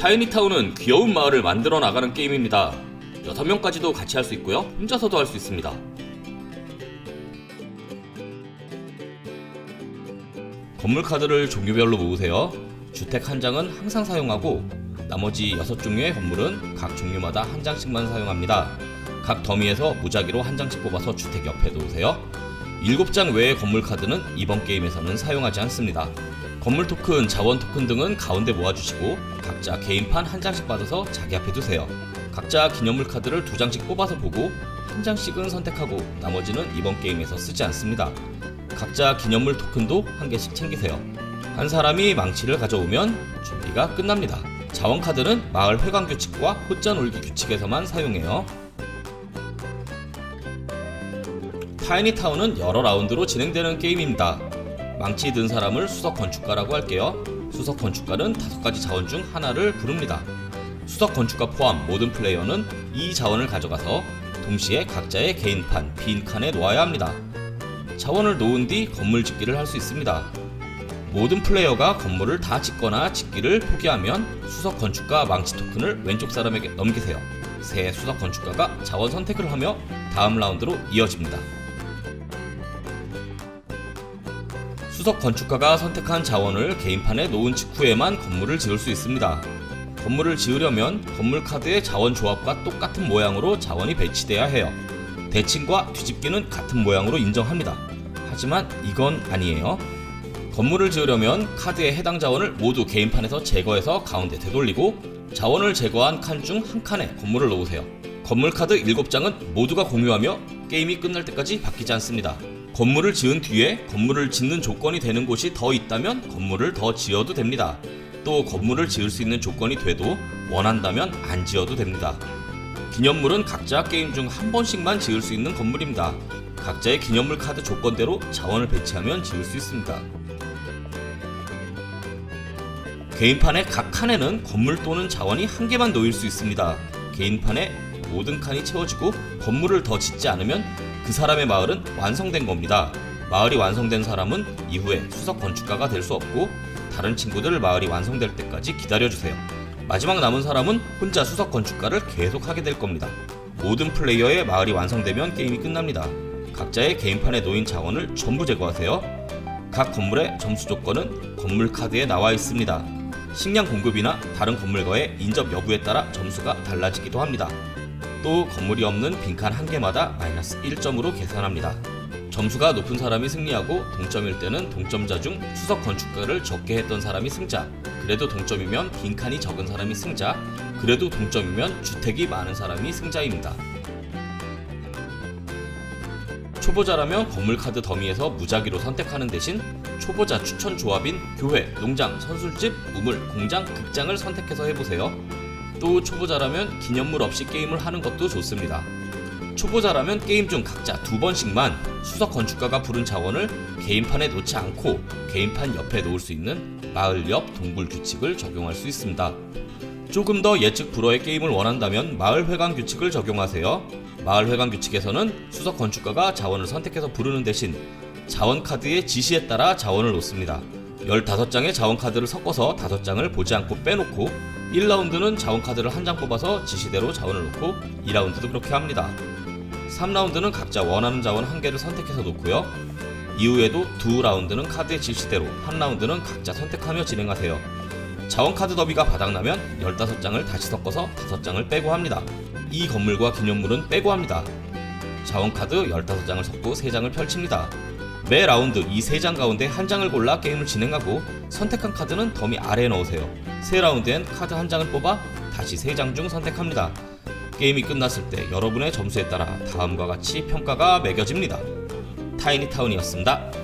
타이니타운은 귀여운 마을을 만들어 나가는 게임입니다. 6명까지도 같이 할 수 있고요. 혼자서도 할 수 있습니다. 건물 카드를 종류별로 모으세요. 주택 한 장은 항상 사용하고 나머지 6종류의 건물은 각 종류마다 한 장씩만 사용합니다. 각 더미에서 무작위로 한 장씩 뽑아서 주택 옆에 놓으세요. 7장 외의 건물 카드는 이번 게임에서는 사용하지 않습니다. 건물 토큰, 자원 토큰 등은 가운데 모아주시고 각자 개인판 한 장씩 받아서 자기 앞에 두세요. 각자 기념물 카드를 두 장씩 뽑아서 보고 한 장씩은 선택하고 나머지는 이번 게임에서 쓰지 않습니다. 각자 기념물 토큰도 한 개씩 챙기세요. 한 사람이 망치를 가져오면 준비가 끝납니다. 자원 카드는 마을 회관 규칙과 호자 놀기 규칙에서만 사용해요. 타이니타운은 여러 라운드로 진행되는 게임입니다. 망치 든 사람을 수석 건축가라고 할게요. 수석 건축가는 다섯 가지 자원 중 하나를 부릅니다. 수석 건축가 포함 모든 플레이어는 이 자원을 가져가서 동시에 각자의 개인판, 빈 칸에 놓아야 합니다. 자원을 놓은 뒤 건물 짓기를 할 수 있습니다. 모든 플레이어가 건물을 다 짓거나 짓기를 포기하면 수석 건축가 망치 토큰을 왼쪽 사람에게 넘기세요. 새 수석 건축가가 자원 선택을 하며 다음 라운드로 이어집니다. 수석 건축가가 선택한 자원을 개인판에 놓은 직후에만 건물을 지을 수 있습니다. 건물을 지으려면 건물 카드의 자원 조합과 똑같은 모양으로 자원이 배치돼야 해요. 대칭과 뒤집기는 같은 모양으로 인정합니다. 하지만 이건 아니에요. 건물을 지으려면 카드의 해당 자원을 모두 개인판에서 제거해서 가운데 되돌리고 자원을 제거한 칸 중 한 칸에 건물을 놓으세요. 건물 카드 7장은 모두가 공유하며 게임이 끝날 때까지 바뀌지 않습니다. 건물을 지은 뒤에 건물을 짓는 조건이 되는 곳이 더 있다면 건물을 더 지어도 됩니다. 또 건물을 지을 수 있는 조건이 돼도 원한다면 안 지어도 됩니다. 기념물은 각자 게임 중 한 번씩만 지을 수 있는 건물입니다. 각자의 기념물 카드 조건대로 자원을 배치하면 지을 수 있습니다. 개인판의 각 칸에는 건물 또는 자원이 한 개만 놓일 수 있습니다. 개인판의 모든 칸이 채워지고 건물을 더 짓지 않으면 그 사람의 마을은 완성된 겁니다. 마을이 완성된 사람은 이후에 수석 건축가가 될 수 없고 다른 친구들 마을이 완성될 때까지 기다려주세요. 마지막 남은 사람은 혼자 수석 건축가를 계속 하게 될 겁니다. 모든 플레이어의 마을이 완성되면 게임이 끝납니다. 각자의 개인판에 놓인 자원을 전부 제거하세요. 각 건물의 점수 조건은 건물 카드에 나와 있습니다. 식량 공급이나 다른 건물과의 인접 여부에 따라 점수가 달라지기도 합니다. 또 건물이 없는 빈칸 한 개마다 마이너스 1점으로 계산합니다. 점수가 높은 사람이 승리하고 동점일 때는 동점자 중 수석 건축가를 적게 했던 사람이 승자. 그래도 동점이면 빈칸이 적은 사람이 승자. 그래도 동점이면 주택이 많은 사람이 승자입니다. 초보자라면 건물 카드 더미에서 무작위로 선택하는 대신 초보자 추천 조합인 교회, 농장, 선술집, 우물, 공장, 극장을 선택해서 해보세요. 또 초보자라면 기념물 없이 게임을 하는 것도 좋습니다. 초보자라면 게임 중 각자 두 번씩만 수석 건축가가 부른 자원을 개인판에 놓지 않고 개인판 옆에 놓을 수 있는 마을 옆 동굴 규칙을 적용할 수 있습니다. 조금 더 예측 불허의 게임을 원한다면 마을 회관 규칙을 적용하세요. 마을 회관 규칙에서는 수석 건축가가 자원을 선택해서 부르는 대신 자원 카드의 지시에 따라 자원을 놓습니다. 15장의 자원 카드를 섞어서 5장을 보지 않고 빼놓고 1라운드는 자원 카드를 한 장 뽑아서 지시대로 자원을 놓고 2라운드도 그렇게 합니다. 3라운드는 각자 원하는 자원 한 개를 선택해서 놓고요. 이후에도 두 라운드는 카드의 지시대로 한 라운드는 각자 선택하며 진행하세요. 자원 카드 더비가 바닥나면 15장을 다시 섞어서 5장을 빼고 합니다. 이 건물과 기념물은 빼고 합니다. 자원 카드 15장을 섞고 3장을 펼칩니다. 매 라운드 이 3장 가운데 한 장을 골라 게임을 진행하고 선택한 카드는 더미 아래에 넣으세요. 세 라운드엔 카드 한 장을 뽑아 다시 3장 중 선택합니다. 게임이 끝났을 때 여러분의 점수에 따라 다음과 같이 평가가 매겨집니다. 타이니타운이었습니다.